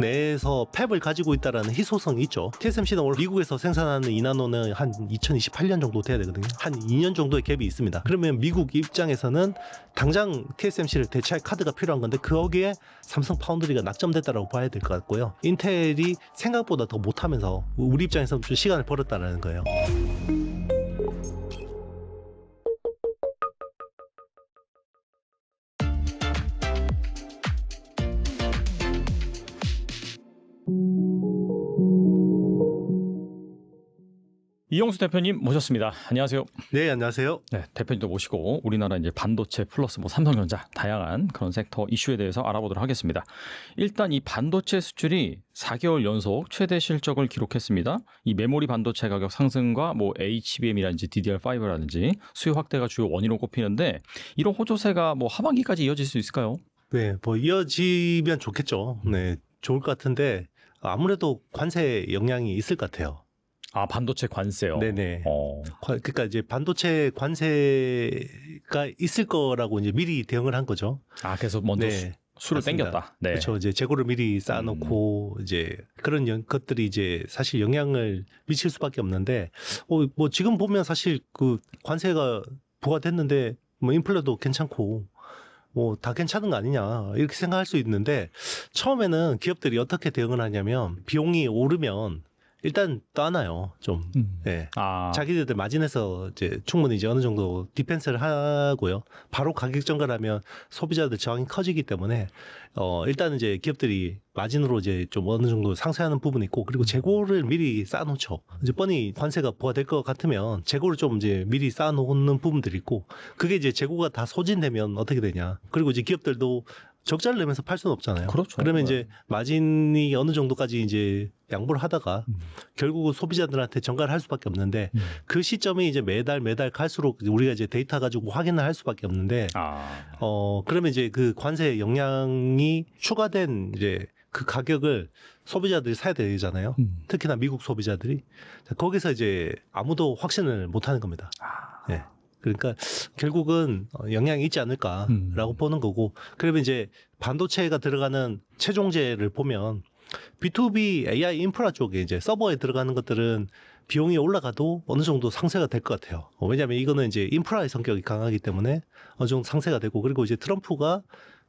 내에서 팹을 가지고 있다라는 희소성이 있죠. TSMC는 원래 미국에서 생산하는 이나노는 한 2028년 정도 돼야 되거든요. 한 2년 정도의 갭이 있습니다. 그러면 미국 입장에서는 당장 TSMC를 대체할 카드가 필요한 건데 거기에 삼성 파운드리가 낙점됐다라고 봐야 될 것 같고요. 인텔이 생각보다 더 못하면서 우리 입장에서 좀 시간을 벌었다라는 거예요. 이용수 대표님 모셨습니다. 안녕하세요. 네, 안녕하세요. 네, 대표님도 모시고 우리나라 이제 반도체 플러스 뭐 삼성전자 다양한 그런 섹터 이슈에 대해서 알아보도록 하겠습니다. 일단 이 반도체 수출이 4개월 연속 최대 실적을 기록했습니다. 이 메모리 반도체 가격 상승과 뭐 HBM이라든지 DDR5라든지 수요 확대가 주요 원인으로 꼽히는데 이런 호조세가 뭐 하반기까지 이어질 수 있을까요? 네, 뭐 이어지면 좋겠죠. 네, 좋을 것 같은데 아무래도 관세 영향이 있을 것 같아요. 아 반도체 관세요. 네네. 어. 관- 그러니까 이제 반도체 관세가 있을 거라고 이제 미리 대응을 한 거죠. 아 그래서 먼저 네. 수, 수를 맞습니다. 땡겼다. 네. 음. 그렇죠. 이제 재고를 미리 쌓아놓고 이제 그런 연- 것들이 이제 사실 영향을 미칠 수밖에 없는데, 어, 뭐 지금 보면 사실 그 관세가 부과됐는데 뭐 인플레도 괜찮고. 뭐다 괜찮은 거 아니냐 이렇게 생각할 수 있는데 처음에는 기업들이 어떻게 대응을 하냐면 비용이 오르면 일단 떠나요 좀 음. 예. 아 자기네들 마진에서 이제 충분히 이제 어느 정도 디펜스를 하고요. 바로 가격 전가하면 소비자들 저항이 커지기 때문에 어 일단은 이제 기업들이 마진으로 이제 좀 어느 정도 상쇄하는 부분이 있고 그리고 재고를 미리 쌓아놓죠. 이제 뻔히 관세가 부과될 것 같으면 재고를 좀 이제 미리 쌓아놓는 부분들이 있고 그게 이제 재고가 다 소진되면 어떻게 되냐. 그리고 이제 기업들도 적자를 내면서 팔 수는 없잖아요. 그렇죠. 러면 이제 마진이 어느 정도까지 이제 양보를 하다가 음. 결국은 소비자들한테 전가를 할 수밖에 없는데 음. 그 시점이 이제 매달 매달 갈수록 우리가 이제 데이터 가지고 확인을 할 수밖에 없는데 아 어 그러면 이제 그 관세 영향이 추가된 이제 그 가격을 소비자들이 사야 되잖아요. 음. 특히나 미국 소비자들이 자, 거기서 이제 아무도 확신을 못 하는 겁니다. 아. 예. 그러니까 결국은 어, 영향이 있지 않을까라고 음. 보는 거고 그러면 이제 반도체가 들어가는 최종재를 보면 B2B AI 인프라 쪽에 이제 서버에 들어가는 것들은 비용이 올라가도 어느 정도 상쇄가 될 것 같아요. 어, 왜냐하면 이거는 이제 인프라의 성격이 강하기 때문에 어느 정도 상쇄가 되고 그리고 이제 트럼프가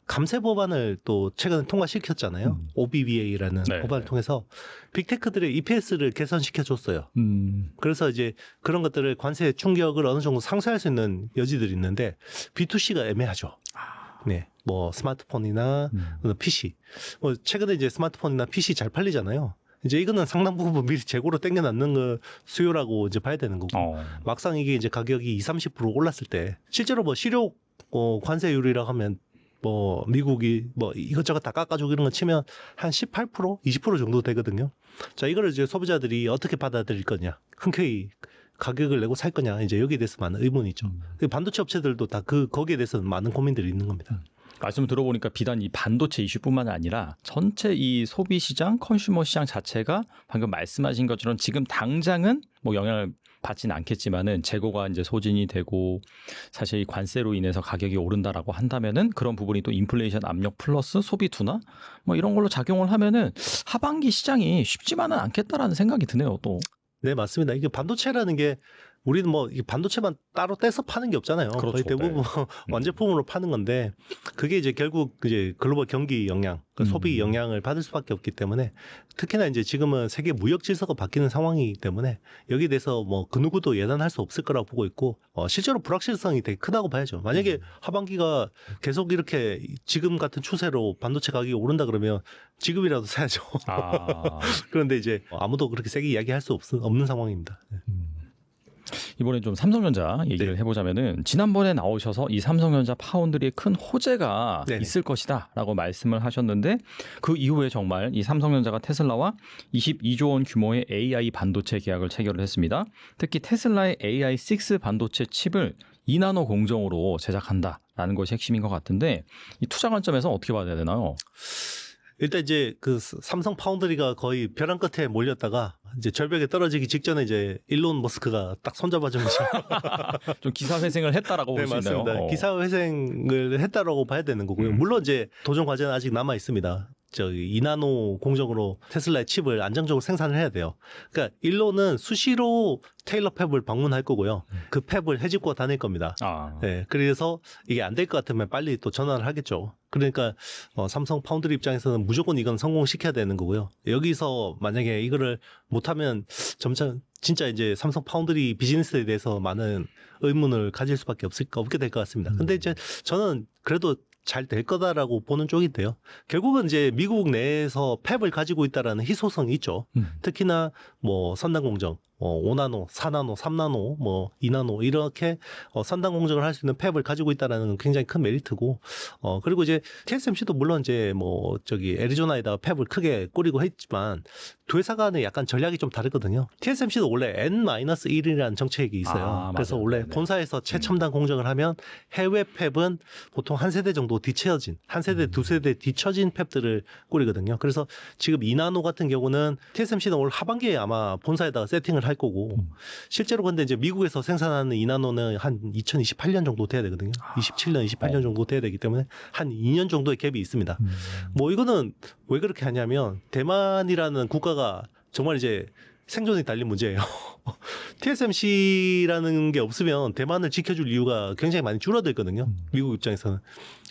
감세 법안을 또 최근에 통과시켰잖아요. 음. OBBA라는 네. 법안을 통해서 빅테크들의 EPS를 개선시켜 줬어요. 음. 그래서 이제 그런 것들을 관세 충격을 어느 정도 상쇄할 수 있는 여지들이 있는데 B2C가 애매하죠. 네. 뭐 스마트폰이나 음. PC. 뭐 최근에 이제 스마트폰이나 PC 잘 팔리잖아요. 이제 이거는 상당 부분 미리 재고로 땡겨 놨는 거 수요라고 이제 봐야 되는 거고. 어. 막상 이게 이제 가격이 20, 30% 올랐을 때 실제로 뭐 실효 어, 관세율이라고 하면 뭐 미국이 뭐 이것저것 다 깎아주고 이런 거 치면 한 18%, 20% 정도 되거든요. 자, 이거를 이제 소비자들이 어떻게 받아들일 거냐. 흔쾌히 가격을 내고 살 거냐. 이제 여기에 대해서 많은 의문이 있죠. 음. 그 반도체 업체들도 다 그 거기에 대해서는 많은 고민들이 있는 겁니다. 말씀을 들어보니까 비단 이 반도체 이슈뿐만 아니라 전체 이 소비 시장, 컨슈머 시장 자체가 방금 말씀하신 것처럼 지금 당장은 뭐 영향을 받지는 않겠지만은 재고가 이제 소진이 되고 사실 이 관세로 인해서 가격이 오른다라고 한다면은 그런 부분이 또 인플레이션 압력 플러스 소비 둔화 뭐 이런 걸로 작용을 하면은 하반기 시장이 쉽지만은 않겠다라는 생각이 드네요 또. 네, 맞습니다. 이게 반도체라는 게 우리는 뭐이 반도체만 따로 떼서 파는 게 없잖아요. 그렇죠. 거의 대부분 완제품으로 파는 건데 그게 이제 결국 이제 글로벌 경기 영향, 그 음. 소비 영향을 받을 수밖에 없기 때문에 특히나 이제 지금은 세계 무역 질서가 바뀌는 상황이기 때문에 여기에 대해서 뭐 그 누구도 예단할 수 없을 거라고 보고 있고 어, 실제로 불확실성이 되게 크다고 봐야죠. 만약에 음. 하반기가 계속 이렇게 지금 같은 추세로 반도체 가격이 오른다 그러면 지금이라도 사야죠. 아. 그런데 이제 아무도 그렇게 세게 이야기할 수 없, 없는 상황입니다. 네. 이번엔 좀 삼성전자 얘기를 네. 해보자면은 지난번에 나오셔서 이 삼성전자 파운드리에 큰 호재가 네네. 있을 것이다라고 말씀을 하셨는데 그 이후에 정말 이 삼성전자가 테슬라와 22조 원 규모의 AI 반도체 계약을 체결을 했습니다. 특히 테슬라의 AI6 반도체 칩을 2나노 공정으로 제작한다라는 것이 핵심인 것 같은데 이 투자 관점에서 어떻게 봐야 되나요? 일단 이제 그 삼성 파운드리가 거의 벼랑 끝에 몰렸다가 이제 절벽에 떨어지기 직전에 이제 일론 머스크가 딱 손잡아준 거죠. 좀 기사 회생을 했다라고 네, 볼수 있나요? 맞습니다. 어. 기사 회생을 했다라고 봐야 되는 거고요. 음. 물론 이제 도전 과제는 아직 남아 있습니다. 저기 이나노 공정으로 테슬라의 칩을 안정적으로 생산을 해야 돼요. 그러니까 일로는 수시로 테일러 팹을 방문할 거고요. 그 팹을 해집고 다닐 겁니다. 아. 네, 그래서 이게 안 될 것 같으면 빨리 또 전환을 하겠죠. 그러니까 어, 삼성 파운드리 입장에서는 무조건 이건 성공시켜야 되는 거고요. 여기서 만약에 이거를 못하면 점차 진짜 이제 삼성 파운드리 비즈니스에 대해서 많은 의문을 가질 수밖에 없을 없게 될 것 같습니다. 근데 이제 저는 그래도 잘 될 거다라고 보는 쪽인데요. 결국은 이제 미국 내에서 팹을 가지고 있다라는 희소성이 있죠. 음. 특히나 뭐 선단 공정, 어, 5나노, 4나노, 3나노, 뭐 2나노 이렇게 어, 선단 공정을 할 수 있는 팹을 가지고 있다라는 건 굉장히 큰 메리트고, 어 그리고 이제 TSMC도 물론 이제 뭐 저기 애리조나에다가 팹을 크게 꾸리고 했지만 두 회사 간의 약간 전략이 좀 다르거든요. TSMC도 원래 N-1이라는 정책이 있어요. 아, 그래서 맞아요. 원래 네네. 본사에서 최첨단 공정을 하면 해외 팹은 보통 한 세대 정도 뒤처진, 한 세대 음. 두 세대 뒤처진 팹들을 꾸리거든요. 그래서 지금 이나노 같은 경우는 TSMC는 올 하반기에 아마 본사에다가 세팅을 할 거고 음. 실제로 근데 이제 미국에서 생산하는 이나노는 한 2028년 정도 돼야 되거든요. 아. 27년, 28년 어. 정도 돼야 되기 때문에 한 2년 정도의 갭이 있습니다. 음. 뭐 이거는 왜 그렇게 하냐면 대만이라는 국가가 정말 이제 생존이 달린 문제예요. TSMC라는 게 없으면 대만을 지켜줄 이유가 굉장히 많이 줄어들거든요. 음. 미국 입장에서는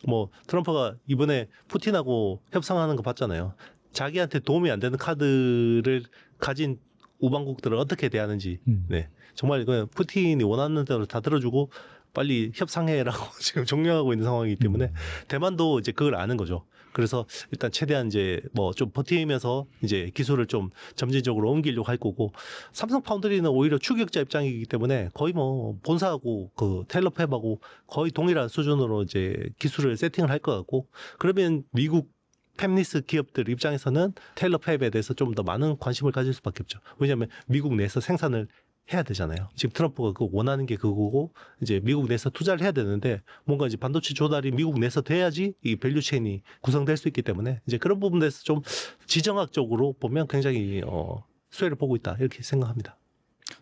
뭐 트럼프가 이번에 푸틴하고 협상하는 거 봤잖아요. 자기한테 도움이 안 되는 카드를 가진 우방국들을 어떻게 대하는지 음. 네 정말 그 푸틴이 원하는 대로 다 들어주고 빨리 협상해라고 지금 종료하고 있는 상황이기 때문에 음. 대만도 이제 그걸 아는 거죠. 그래서 일단 최대한 이제 뭐 좀 버티면서 이제 기술을 좀 점진적으로 옮기려고 할 거고 삼성 파운드리는 오히려 추격자 입장이기 때문에 거의 뭐 본사하고 그 텔러팹하고 거의 동일한 수준으로 이제 기술을 세팅을 할 것 같고 그러면 미국 팹리스 기업들 입장에서는 테일러 팹에 대해서 좀 더 많은 관심을 가질 수밖에 없죠. 왜냐하면 미국 내에서 생산을 해야 되잖아요. 지금 트럼프가 그 원하는 게 그거고 이제 미국 내에서 투자를 해야 되는데 뭔가 이제 반도체 조달이 미국 내에서 돼야지 이 밸류 체인이 구성될 수 있기 때문에 이제 그런 부분에서 좀 지정학적으로 보면 굉장히 어 수혜를 보고 있다 이렇게 생각합니다.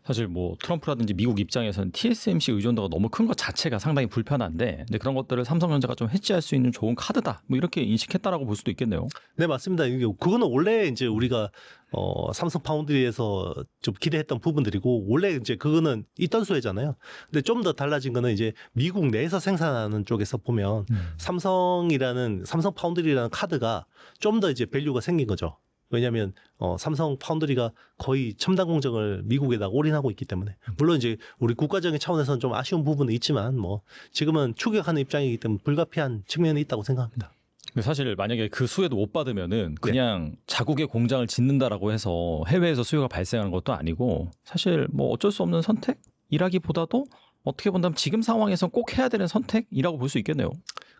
사실 뭐 트럼프라든지 미국 입장에서는 TSMC 의존도가 너무 큰 것 자체가 상당히 불편한데 근데 그런 것들을 삼성전자가 좀 해지할 수 있는 좋은 카드다 뭐 이렇게 인식했다라고 볼 수도 있겠네요. 네 맞습니다. 그거는 원래 이제 우리가 어 삼성 파운드리에서 좀 기대했던 부분들이고 원래 이제 그거는 있던 수혜잖아요. 근데 좀 더 달라진 거는 이제 미국 내에서 생산하는 쪽에서 보면 삼성이라는 삼성 파운드리라는 카드가 좀 더 이제 밸류가 생긴 거죠. 왜냐하면 어, 삼성 파운드리가 거의 첨단 공정을 미국에다 올인하고 있기 때문에 물론 이제 우리 국가적인 차원에서는 좀 아쉬운 부분은 있지만 뭐 지금은 추격하는 입장이기 때문에 불가피한 측면이 있다고 생각합니다. 사실 만약에 그 수혜도 못 네. 받으면은 그냥 자국의 공장을 짓는다라고 해서 해외에서 수요가 발생하는 것도 아니고 사실 뭐 어쩔 수 없는 선택이라기보다도 어떻게 본다면 지금 상황에선 꼭 해야 되는 선택이라고 볼 수 있겠네요.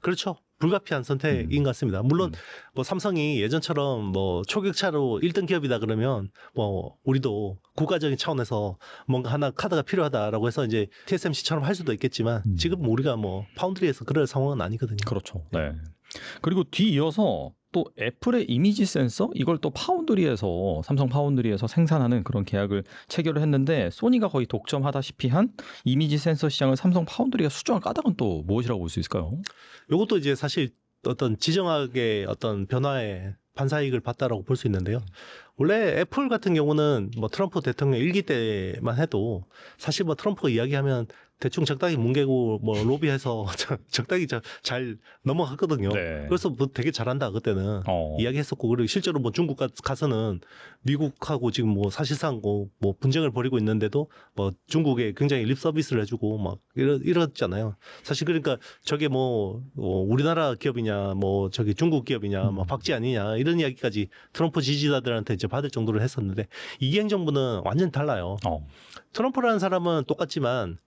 그렇죠. 불가피한 선택인 음. 것 같습니다. 물론 음. 뭐 삼성이 예전처럼 뭐 초격차로 1등 기업이다 그러면 뭐 우리도 국가적인 차원에서 뭔가 하나 카드가 필요하다라고 해서 이제 TSMC처럼 할 수도 있겠지만 음. 지금 우리가 뭐 파운드리에서 그럴 상황은 아니거든요. 그렇죠. 네. 그리고 뒤이어서 또 애플의 이미지 센서 이걸 또 파운드리에서 삼성 파운드리에서 생산하는 그런 계약을 체결을 했는데 소니가 거의 독점하다시피 한 이미지 센서 시장을 삼성 파운드리가 수정한 까닭은 또 무엇이라고 볼 수 있을까요? 이것도 이제 사실 어떤 지정학의 어떤 변화에 반사이익을 봤다라고 볼 수 있는데요. 원래 애플 같은 경우는 뭐 트럼프 대통령 일기 때만 해도 사실 뭐 트럼프가 이야기하면 대충 적당히 뭉개고 뭐 로비해서 적당히 자- 잘 넘어갔거든요. 네. 그래서 뭐 되게 잘한다 그때는 어. 이야기했었고 그리고 실제로 뭐 중국 가- 가서는 미국하고 지금 뭐 사실상 뭐, 뭐 분쟁을 벌이고 있는데도 뭐 중국에 굉장히 립 서비스를 해주고 막 이러, 이랬잖아요. 사실 그러니까 저게 뭐 어, 우리나라 기업이냐 뭐 저기 중국 기업이냐 뭐 음. 박쥐 아니냐 이런 이야기까지 트럼프 지지자들한테 이제 받을 정도로 했었는데 이행 정부는 완전 달라요. 어. 트럼프라는 사람은 똑같지만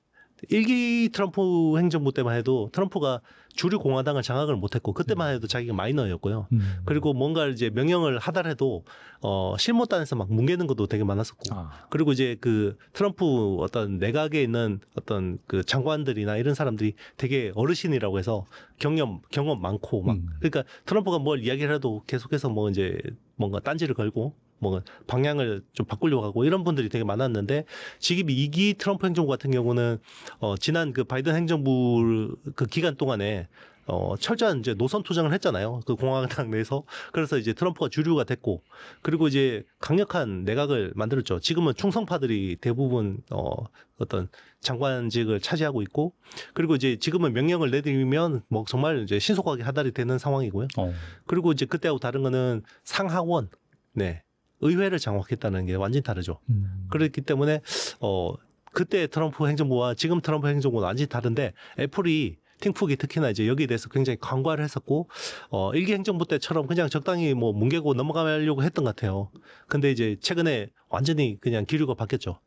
일기 트럼프 행정부 때만 해도 트럼프가 주류 공화당을 장악을 못했고 그때만 해도 자기가 마이너였고요. 음. 그리고 뭔가 이제 명령을 하더라도 어 실무단에서 막 뭉개는 것도 되게 많았었고 아. 그리고 이제 그 트럼프 어떤 내각에 있는 어떤 그 장관들이나 이런 사람들이 되게 어르신이라고 해서 경험 경험 많고 막 음. 그러니까 트럼프가 뭘 이야기를 해도 계속해서 뭐 이제 뭔가 딴지를 걸고 뭐 방향을 좀 바꾸려고 하고 이런 분들이 되게 많았는데 지금 이기 트럼프 행정부 같은 경우는 어 지난 그 바이든 행정부 그 기간 동안에 어, 철저한 이제 노선 투쟁을 했잖아요. 그 공화당 내에서. 그래서 이제 트럼프가 주류가 됐고, 그리고 이제 강력한 내각을 만들었죠. 지금은 충성파들이 대부분, 어, 어떤 장관직을 차지하고 있고, 그리고 이제 지금은 명령을 내리면 뭐 정말 이제 신속하게 하달이 되는 상황이고요. 어. 그리고 이제 그때하고 다른 거는 상하원, 네. 의회를 장악했다는 게 완전히 다르죠. 음. 그렇기 때문에 어 그때 트럼프 행정부와 지금 트럼프 행정부는 완전히 다른데 애플이 팀쿡이 특히나 이제 여기에 대해서 굉장히 강과를 했었고 어 일기 행정부 때처럼 그냥 적당히 뭐 뭉개고 넘어가려고 했던 것 같아요. 근데 이제 최근에 완전히 그냥 기류가 바뀌었죠.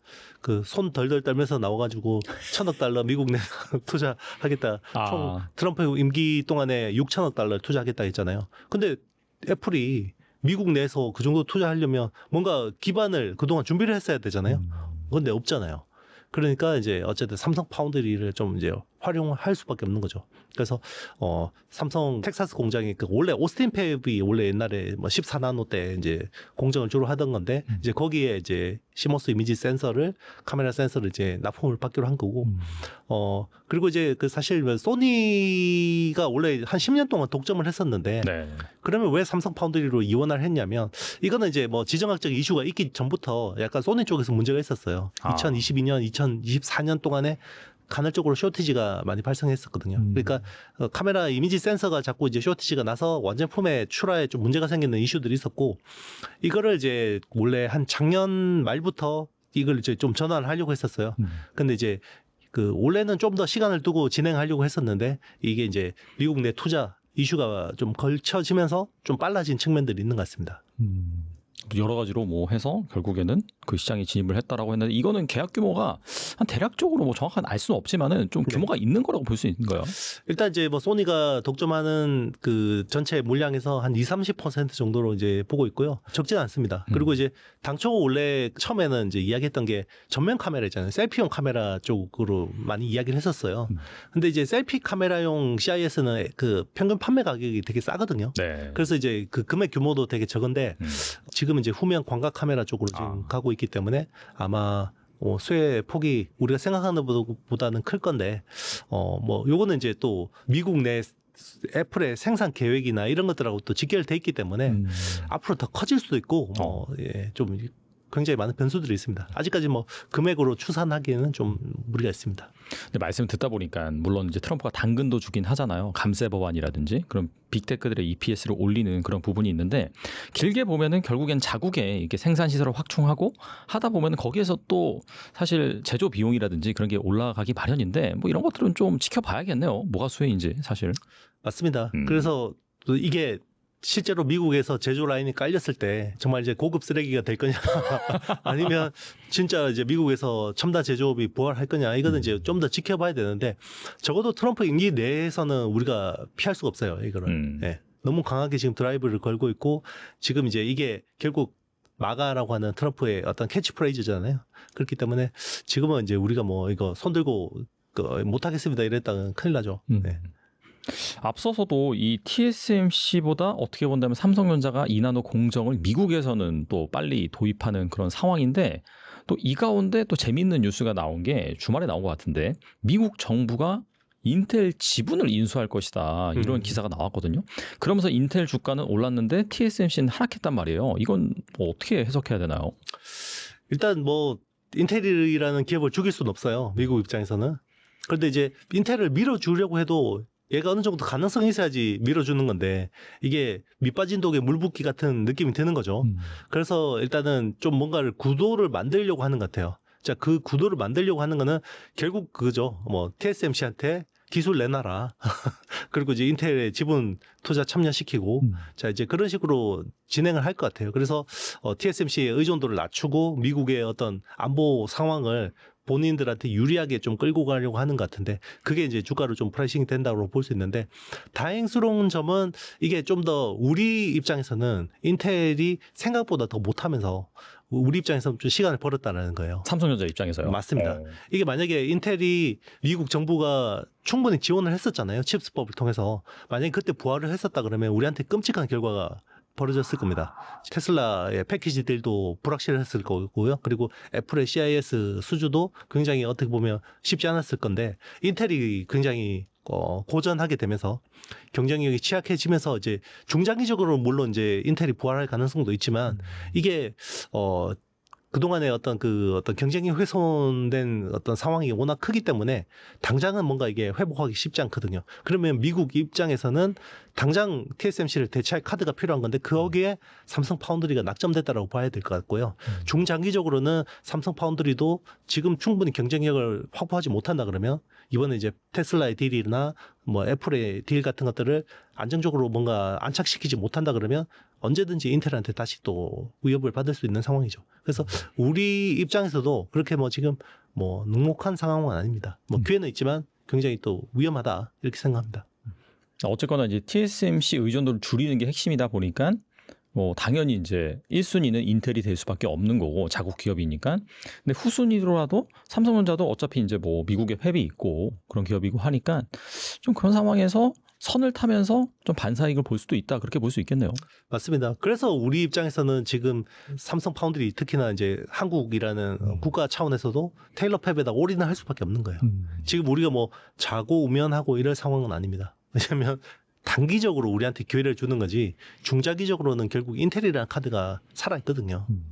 그 손 덜덜 떨면서 나와가지고 천억 달러 미국 내 투자하겠다. 총 아, 트럼프 임기 동안에 6천억 달러 투자하겠다 했잖아요. 근데 애플이 미국 내에서 그 정도 투자하려면 뭔가 기반을 그동안 준비를 했어야 되잖아요. 음. 근데 없잖아요. 그러니까 이제 어쨌든 삼성 파운드리를 좀 이제 활용할 수밖에 없는 거죠. 그래서 어 삼성 텍사스 공장이 그 원래 오스틴 팹이 원래 옛날에 뭐 14나노 때 이제 공정을 주로 하던 건데 음. 이제 거기에 이제 시모스 이미지 센서를 카메라 센서를 이제 납품을 받기로 한 거고 음. 어 그리고 이제 그 사실 뭐 소니가 원래 한 10년 동안 독점을 했었는데 네. 그러면 왜 삼성 파운드리로 이원을 했냐면 이거는 이제 뭐 지정학적 이슈가 있기 전부터 약간 소니 쪽에서 문제가 있었어요. 아. 2022년, 2024년 동안에 간헐적으로 쇼티지가 많이 발생했었거든요. 음. 그러니까 어, 카메라 이미지 센서가 자꾸 이제 쇼티지가 나서 완제품의 출하에 좀 문제가 생기는 이슈들이 있었고 이거를 이제 원래 한 작년 말부터 이걸 이제 좀 전환을 하려고 했었어요. 음. 근데 이제 그 원래는 좀 더 시간을 두고 진행하려고 했었는데 이게 이제 미국 내 투자 이슈가 좀 걸쳐지면서 좀 빨라진 측면들이 있는 것 같습니다. 음. 여러 가지로 뭐 해서 결국에는 그 시장에 진입을 했다라고 했는데 이거는 계약 규모가 한 대략적으로 뭐 정확한 알 수는 없지만은 좀 네. 규모가 있는 거라고 볼 수 있는 거예요. 일단 이제 뭐 소니가 독점하는 그 전체 물량에서 한 2, 30% 정도로 이제 보고 있고요. 적진 않습니다. 음. 그리고 이제 당초 원래 처음에는 이제 이야기했던 게 전면 카메라 있잖아요. 셀피용 카메라 쪽으로 많이 이야기를 했었어요. 음. 근데 이제 셀피 카메라용 CIS는 그 평균 판매 가격이 되게 싸거든요. 네. 그래서 이제 그 금액 규모도 되게 적은데 음. 지금 이제 후면 광각 카메라 쪽으로 지금 아. 가고 있기 때문에 아마 어, 수혜 폭이 우리가 생각하는 것보다는 클 건데 어 뭐 요거는 이제 또 미국 내 애플의 생산 계획이나 이런 것들하고 또 직결돼 있기 때문에 음. 앞으로 더 커질 수도 있고 뭐 예, 좀 굉장히 많은 변수들이 있습니다. 아직까지 뭐 금액으로 추산하기에는 좀 무리가 있습니다. 근데 말씀 듣다 보니까 물론 이제 트럼프가 당근도 주긴 하잖아요. 감세 법안이라든지 그런 빅테크들의 EPS를 올리는 그런 부분이 있는데 길게 보면은 결국엔 자국에 이렇게 생산 시설을 확충하고 하다 보면은 거기에서 또 사실 제조 비용이라든지 그런 게 올라가기 마련인데 뭐 이런 것들은 좀 지켜봐야겠네요. 뭐가 수혜인지 사실. 맞습니다. 음. 그래서 또 이게 실제로 미국에서 제조 라인이 깔렸을 때 정말 이제 고급 쓰레기가 될 거냐 아니면 진짜 이제 미국에서 첨단 제조업이 부활할 거냐 이거는 이제 좀 더 지켜봐야 되는데 적어도 트럼프 임기 내에서는 우리가 피할 수가 없어요 이거를 음. 예. 너무 강하게 지금 드라이브를 걸고 있고 지금 이제 이게 결국 마가라고 하는 트럼프의 어떤 캐치프레이즈잖아요 그렇기 때문에 지금은 이제 우리가 뭐 이거 손들고 그 못하겠습니다 이랬다면 큰일 나죠 음. 네. 앞서서도 이 TSMC보다 어떻게 본다면 삼성전자가 이나노 공정을 미국에서는 또 빨리 도입하는 그런 상황인데 또 이 가운데 또 재밌는 뉴스가 나온 게 주말에 나온 것 같은데 미국 정부가 인텔 지분을 인수할 것이다 이런 음. 기사가 나왔거든요. 그러면서 인텔 주가는 올랐는데 TSMC는 하락했단 말이에요. 이건 뭐 어떻게 해석해야 되나요? 일단 뭐 인텔이라는 기업을 죽일 수는 없어요. 미국 입장에서는. 그런데 이제 인텔을 밀어주려고 해도 얘가 어느 정도 가능성이 있어야지 밀어주는 건데 이게 밑빠진 독에 물 붓기 같은 느낌이 드는 거죠. 음. 그래서 일단은 좀 뭔가를 구도를 만들려고 하는 것 같아요. 자, 그 구도를 만들려고 하는 거는 결국 그거죠. 뭐 TSMC한테 기술 내놔라. 그리고 이제 인텔의 지분 투자 참여시키고 음. 자 이제 그런 식으로 진행을 할 것 같아요. 그래서 어, TSMC의 의존도를 낮추고 미국의 어떤 안보 상황을 본인들한테 유리하게 좀 끌고 가려고 하는 것 같은데 그게 이제 주가로 좀 프라이싱 된다고 볼 수 있는데 다행스러운 점은 이게 좀 더 우리 입장에서는 인텔이 생각보다 더 못하면서 우리 입장에서는 좀 시간을 벌었다는 거예요. 삼성전자 입장에서요. 맞습니다. 어. 이게 만약에 인텔이 미국 정부가 충분히 지원을 했었잖아요. 칩스법을 통해서. 만약에 그때 부활을 했었다 그러면 우리한테 끔찍한 결과가 벌어졌을 겁니다. 테슬라의 패키지들도 불확실했을 거고요. 그리고 애플의 CIS 수주도 굉장히 어떻게 보면 쉽지 않았을 건데 인텔이 굉장히 어, 고전하게 되면서 경쟁력이 취약해지면서 이제 중장기적으로 물론 이제 인텔이 부활할 가능성도 있지만 이게 어 그동안의 어떤 그 어떤 경쟁이 훼손된 어떤 상황이 워낙 크기 때문에 당장은 뭔가 이게 회복하기 쉽지 않거든요. 그러면 미국 입장에서는 당장 TSMC를 대체할 카드가 필요한 건데 거기에 삼성 파운드리가 낙점됐다라고 봐야 될 것 같고요. 중장기적으로는 삼성 파운드리도 지금 충분히 경쟁력을 확보하지 못한다 그러면 이번에 이제 테슬라의 딜이나 뭐 애플의 딜 같은 것들을 안정적으로 뭔가 안착시키지 못한다 그러면 언제든지 인텔한테 다시 또 위협을 받을 수 있는 상황이죠. 그래서 우리 입장에서도 그렇게 뭐 지금 뭐 눅눅한 상황은 아닙니다. 뭐 음. 기회는 있지만 굉장히 또 위험하다 이렇게 생각합니다. 어쨌거나 이제 TSMC 의존도를 줄이는 게 핵심이다 보니까 뭐 당연히 이제 1순위는 인텔이 될 수밖에 없는 거고 자국 기업이니까. 근데 후순위로라도 삼성전자도 어차피 이제 뭐 미국에 햅이 있고 그런 기업이고 하니까 좀 그런 상황에서 선을 타면서 좀 반사이익을 볼 수도 있다. 그렇게 볼 수 있겠네요. 맞습니다. 그래서 우리 입장에서는 지금 삼성 파운드리 특히나 이제 한국이라는 음. 국가 차원에서도 테일러 팹에다 올인을 할 수밖에 없는 거예요. 음. 지금 우리가 뭐 자고 우면하고 이럴 상황은 아닙니다. 왜냐하면 단기적으로 우리한테 기회를 주는 거지 중장기적으로는 결국 인텔이라는 카드가 살아 있거든요. 음.